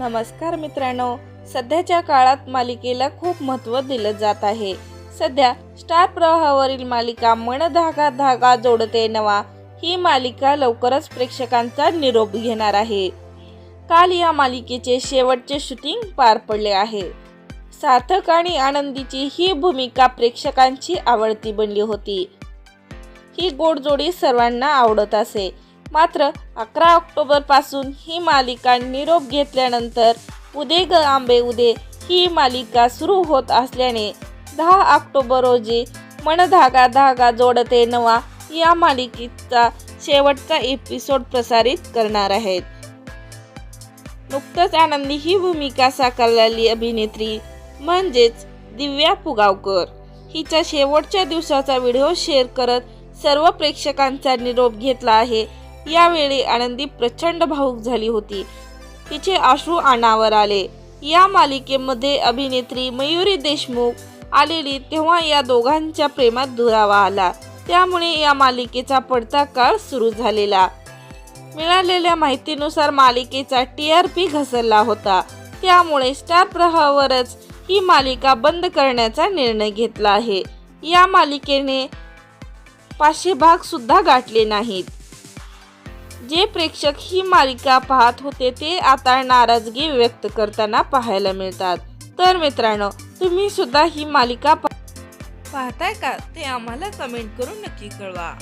नमस्कार मित्रांनो सध्याच्या काळात मालिकेला खूप महत्त्व दिलं जात आहे. सध्या स्टार प्रवाहावरील मालिका मन धागा धागा जोडते नवा ही मालिका लवकरच प्रेक्षकांचा निरोप घेणार आहे. काल या मालिकेचे शेवटचे शूटिंग पार पडले आहे. सार्थक आणि आनंदीची ही भूमिका प्रेक्षकांची आवडती बनली होती. ही गोडजोडी सर्वांना आवडत असे. मात्र अकरा ऑक्टोबरपासून ही मालिका निरोप घेतल्यानंतर उदे ग आंबे उदे ही मालिका सुरू होत असल्याने दहा ऑक्टोबर रोजी मन धागा धागा जोडते नवा या मालिकेचा शेवटचा एपिसोड प्रसारित करणार आहेत. नुकतंच आनंदी ही भूमिका साकारलेली अभिनेत्री म्हणजेच दिव्या पुगावकर हिच्या शेवटच्या दिवसाचा व्हिडिओ शेअर करत सर्व प्रेक्षकांचा निरोप घेतला आहे. यावेळी आनंदी प्रचंड भावूक झाली होती. तिचे आश्रू अनावर आले. या मालिकेमध्ये अभिनेत्री मयुरी देशमुख आलेली तेव्हा या दोघांच्या प्रेमात दुरावा आला. त्यामुळे या मालिकेचा पडता काळ सुरू झालेला. मिळालेल्या माहितीनुसार मालिकेचा टी आर पी घसरला होता. त्यामुळे स्टार प्रवाहावरच ही मालिका बंद करण्याचा निर्णय घेतला आहे. या मालिकेने पाचशे भाग सुद्धा गाठले नाहीत. जे प्रेक्षक ही मालिका पाहत होते ते आता नाराजगी व्यक्त करताना पाहायला मिळतात. तर मित्रांनो तुम्ही सुद्धा ही मालिका पाहताय का? ते आम्हाला कमेंट करून नक्की कळवा.